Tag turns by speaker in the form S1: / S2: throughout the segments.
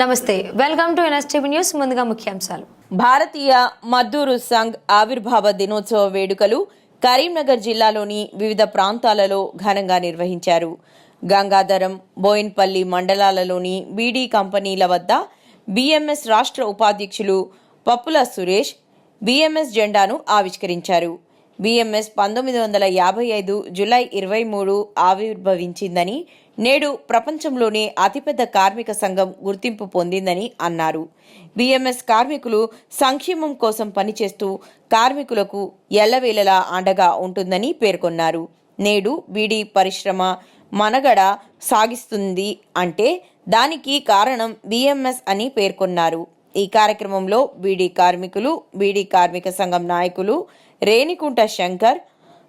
S1: నమస్తే welcome to NSTV news ముందుగా ముఖ్యాంశాలు.
S2: భారతీయ మద్దూరు సంఘ్ ఆవిర్భావ దినోత్సవ వేడుకలు కరీంనగర్ జిల్లాలోని వివిధ ప్రాంతాలలో ఘనంగా నిర్వహించారు. గంగాధరం బోయిన్పల్లి మండలాలలోని బీడీ కంపెనీల వద్ద బీఎంఎస్ రాష్ట్ర ఉపాధ్యక్షులు పప్పుల సురేష్ బీఎంఎస్ జెండాను ఆవిష్కరించారు. బీఎంఎస్ పంతొమ్మిది వందల యాభై ఐదు జులై ఇరవై మూడు ఆవిర్భవించిందని నేడు ప్రపంచంలోనే అతిపెద్ద కార్మిక సంఘం గుర్తింపు పొందిందని అన్నారు. బీఎంఎస్ కార్మికులు సంక్షేమం కోసం పనిచేస్తూ కార్మికులకు ఎల్లవేళలా అండగా ఉంటుందని పేర్కొన్నారు. నేడు బీడీ పరిశ్రమ మనగడ సాగిస్తుంది అంటే దానికి కారణం బీఎంఎస్ అని పేర్కొన్నారు. ఈ కార్యక్రమంలో బీడీ కార్మికులు బీడీ కార్మిక సంఘం నాయకులు రేణికుంట శంకర్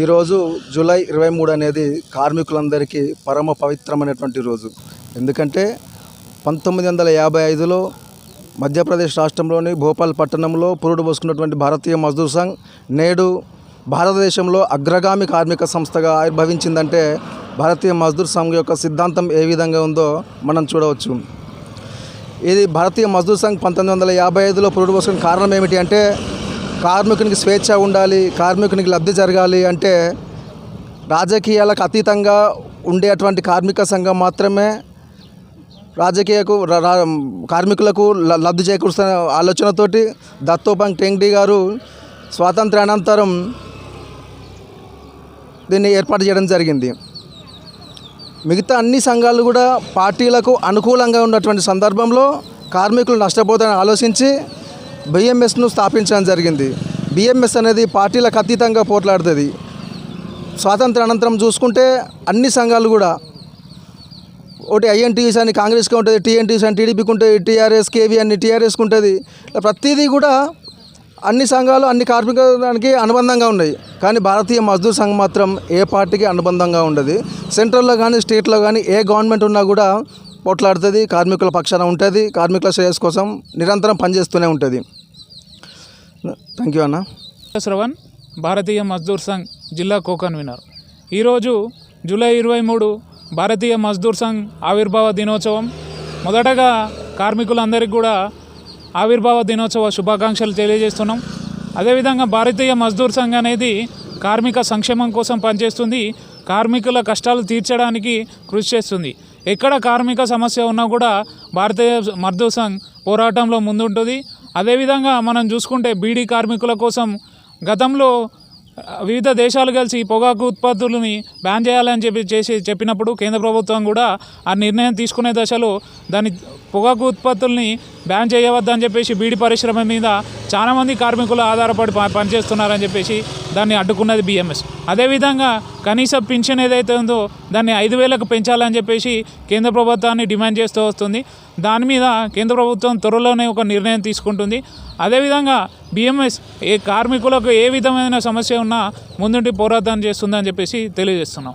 S3: ఈరోజు జూలై ఇరవై మూడు అనేది కార్మికులందరికీ పరమ పవిత్రమైనటువంటి రోజు. ఎందుకంటే పంతొమ్మిది వందల యాభై ఐదులో మధ్యప్రదేశ్ రాష్ట్రంలోని భోపాల్ పట్టణంలో పురుడు పోసుకున్నటువంటి భారతీయ మజ్దూర్ సంఘ్ నేడు భారతదేశంలో అగ్రగామి కార్మిక సంస్థగా ఆవిర్భవించిందంటే భారతీయ మజ్దూర్ సంఘ్ యొక్క సిద్ధాంతం ఏ విధంగా ఉందో మనం చూడవచ్చు. ఇది భారతీయ మజ్దూర్ సంఘ్ పంతొమ్మిది వందల యాభై ఐదులో పురుడు పోసుకున్న కారణం ఏమిటి అంటే కార్మికునికి స్వేచ్ఛ ఉండాలి కార్మికునికి లబ్ధి జరగాలి అంటే రాజకీయాలకు అతీతంగా ఉండేటువంటి కార్మిక సంఘం మాత్రమే రాజకీయకు రా- కార్మికులకు లబ్ధి చేకూరుస్తున్న ఆలోచనతోటి దత్తోపంగ్ టెంగ్డి గారు స్వాతంత్ర అనంతరం దీన్ని ఏర్పాటు చేయడం జరిగింది. మిగతా అన్ని సంఘాలు కూడా పార్టీలకు అనుకూలంగా ఉన్నటువంటి సందర్భంలో కార్మికులు నష్టపోతారని ఆలోచించి బిఎంఎస్ను స్థాపించడం జరిగింది. బిఎంఎస్ అనేది పార్టీలకు అతీతంగా పోట్లాడుతుంది. స్వాతంత్ర అనంతరం చూసుకుంటే అన్ని సంఘాలు కూడా ఒకటి ఐఎన్టీఎస్ అని కాంగ్రెస్కి ఉంటుంది టీఎన్టీఎస్ అని టీడీపీకి ఉంటుంది టీఆర్ఎస్ కేవీ అని టీఆర్ఎస్కి ఉంటుంది. ఇలా ప్రతిదీ కూడా అన్ని సంఘాలు అన్ని కార్మికానికి అనుబంధంగా ఉన్నాయి. కానీ భారతీయ మజ్దూర్ సంఘం మాత్రం ఏ పార్టీకి అనుబంధంగా ఉండదు. సెంట్రల్లో కానీ స్టేట్లో కానీ ఏ గవర్నమెంట్ ఉన్నా కూడా పోట్లాడుతుంది కార్మికుల పక్షాన ఉంటుంది కార్మికుల శ్రేయస్ కోసం నిరంతరం పనిచేస్తూనే ఉంటుంది. థ్యాంక్ యూ అన్న.
S4: శ్రవణ్ భారతీయ మజ్దూర్ సంఘ్ జిల్లా కో కన్వీనర్ ఈరోజు జూలై ఇరవై మూడు భారతీయ మజ్దూర్ సంఘ్ ఆవిర్భావ దినోత్సవం. మొదటగా కార్మికులందరికీ కూడా ఆవిర్భావ దినోత్సవ శుభాకాంక్షలు తెలియజేస్తున్నాం. అదేవిధంగా భారతీయ మజ్దూర్ సంఘ్ అనేది కార్మిక సంక్షేమం కోసం పనిచేస్తుంది కార్మికుల కష్టాలు తీర్చడానికి కృషి చేస్తుంది. ఎక్కడ కార్మిక సమస్య ఉన్నా కూడా భారతీయ మర్దు సంఘ్ పోరాటంలో ముందుంటుంది. అదేవిధంగా మనం చూసుకుంటే బీడీ కార్మికుల కోసం గతంలో వివిధ దేశాలు కలిసి పొగాకు ఉత్పత్తులని బ్యాన్ చేయాలని చెప్పి చేసి చెప్పినప్పుడు కేంద్ర ప్రభుత్వం కూడా ఆ నిర్ణయం తీసుకునే దశలో దాని పొగాకు ఉత్పత్తుల్ని బ్యాన్ చేయవద్దని చెప్పేసి బీడి పరిశ్రమ మీద చాలామంది కార్మికులు ఆధారపడి ప- పనిచేస్తున్నారని చెప్పేసి దాన్ని అడ్డుకున్నది బిఎంఎస్. అదేవిధంగా కనీస పింఛన్ ఏదైతే ఉందో దాన్ని ఐదు వేలకు పెంచాలని చెప్పేసి కేంద్ర ప్రభుత్వాన్ని డిమాండ్ చేస్తూ వస్తుంది. దాని మీద కేంద్ర ప్రభుత్వం త్వరలోనే ఒక నిర్ణయం తీసుకుంటుంది. అదేవిధంగా బిఎంఎస్ ఏ కార్మికులకు ఏ విధమైన సమస్య ఉన్నా ముందుండి పోరాటం చేస్తుందని చెప్పేసి తెలియజేస్తున్నాం.